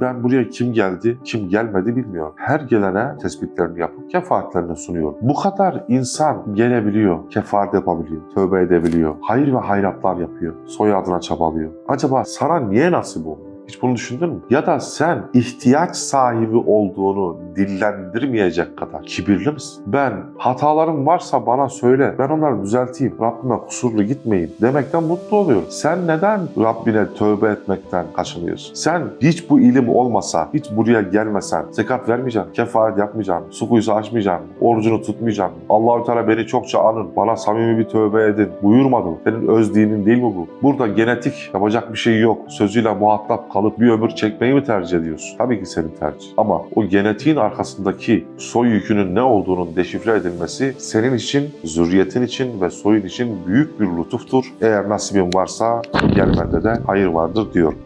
Ben buraya kim geldi, kim gelmedi bilmiyorum. Her gelene tespitlerini yapıp kefaatlerini sunuyorum. Bu kadar insan gelebiliyor, kefaat yapabiliyor, tövbe edebiliyor, hayır ve hayratlar yapıyor, soyadına çabalıyor. Acaba sana niye nasip oldu? Hiç bunu düşündün mü? Ya da sen ihtiyaç sahibi olduğunu dillendirmeyecek kadar kibirli misin? Ben hatalarım varsa bana söyle. Ben onları düzelteyim. Rabbime kusurlu gitmeyeyim demekten mutlu oluyorum. Sen neden Rabbine tövbe etmekten kaçınıyorsun? Sen hiç bu ilim olmasa, hiç buraya gelmesen, zekat vermeyeceksin, kefaret yapmayacaksın, su kuyusu açmayacaksın, orucunu tutmayacaksın. Allahü Teala beni çokça anın, bana samimi bir tövbe edin. Buyurmadı? Senin öz dinin değil mi bu? Burada genetik yapacak bir şey yok. Sözüyle muhatap kalıp bir ömür çekmeyi mi tercih ediyorsun? Tabii ki senin tercih. Ama o genetiğin arkasındaki soy yükünün ne olduğunun deşifre edilmesi senin için, zürriyetin için ve soyun için büyük bir lütuftur. Eğer nasibin varsa gelmende de hayır vardır diyorum.